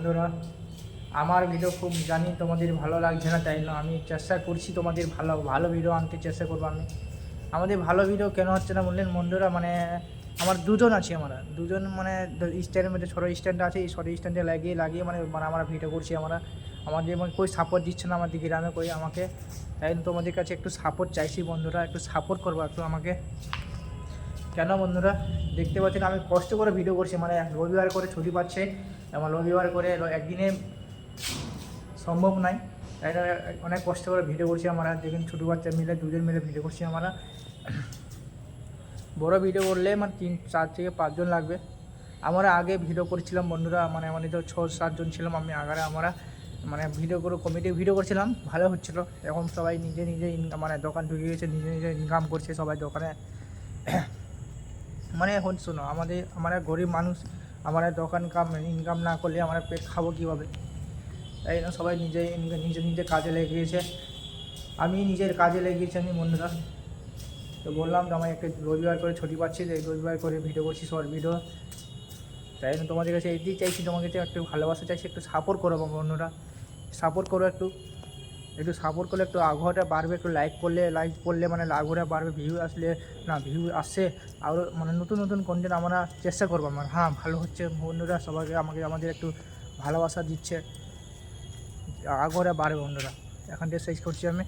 বন্ধুরা, আমার ভিডিও খুব জানি তোমাদের ভালো লাগছে না, তাই না? আমি চেষ্টা করছি তোমাদের ভালো ভালো ভিডিও আনতে, চেষ্টা করব আমি। আমাদের ভালো ভিডিও কেন হচ্ছে না বললেন বন্ধুরা মানে আমার দুজন আছে আমরা। দুজন মানে স্ট্যান্ডের মধ্যে, ছোটো স্ট্যান্ড আছে, এই ছোটো স্ট্যান্ডে লাগিয়ে লাগিয়ে মানে মানে আমরা ভিডিও করছি আমরা। আমাদের মানে কই সাপোর্ট দিচ্ছে না আমাদের গ্রামে কই আমাকে। তাই তোমাদের কাছে একটু সাপোর্ট চাইছি বন্ধুরা, একটু সাপোর্ট করব, একটু আমাকে। কেন বন্ধুরা? দেখতে পাচ্ছেন, আমি কষ্ট করে ভিডিও করছি মানে রবিবার করে ছুটি পাচ্ছে। এবং রবিবার করে একদিনে সম্ভব নাই। তাই অনেক কষ্ট করে ভিডিও করছি আমরা, দেখুন ছোটো বাচ্চা মিলে, দুজন মিলে ভিডিও করছি আমরা। বড় ভিডিও করলে মানে তিন, চার থেকে পাঁচজন লাগবে। আমরা আগে ভিডিও করেছিলাম বন্ধুরা মানে আমাদের তো ছ সাতজন ছিলাম, আমি আগারে আমরা মানে ভিডিও করে কমিটি ভিডিও করছিলাম, ভালো হচ্ছিল। এখন সবাই নিজে নিজে মানে দোকান ঢুকে গেছে, নিজে নিজে ইনকাম করছে, সবাই দোকানে মানে এখন শোনো, আমাদের, আমরা গরিব মানুষ, আমরা দোকান কাম ইনকাম না করলে আমরা পেট খাব কীভাবে? তাই জন্য সবাই নিজে নিজে নিজে কাজে লেগে গিয়েছে আমি নিজের কাজে লেগে গেছি আমি বন্ধুরা। তো বললাম তো আমার একটা রবিবার করে ছুটি পাচ্ছি, তো রবিবার করে ভিডিও করছি শর্ট ভিডিও তাই জন্য তোমাদের কাছে এটাই চাইছি, তোমাকে একটু ভালোবাসা চাইছি, একটু সাপোর্ট করো বন্ধুরা। সাপোর্ট করো একটু। একটু সাপোর্ট করলে, একটু আগ্রহটা বাড়বে, একটু লাইক করলে লাইক করলে মানে আগ্রহটা বাড়বে ভিউ আসলে, না ভিউ আসছে আরও মানে নতুন নতুন কন্টেন্ট আমরা চেষ্টা করব আমার। হ্যাঁ ভালো হচ্ছে বন্ধুরা, সবাইকে আমাকে, আমাদের একটু ভালোবাসা দিচ্ছে। আগ্রহটা বাড়বে বন্ধুরা। এখন থেকে শেষ করছি আমি।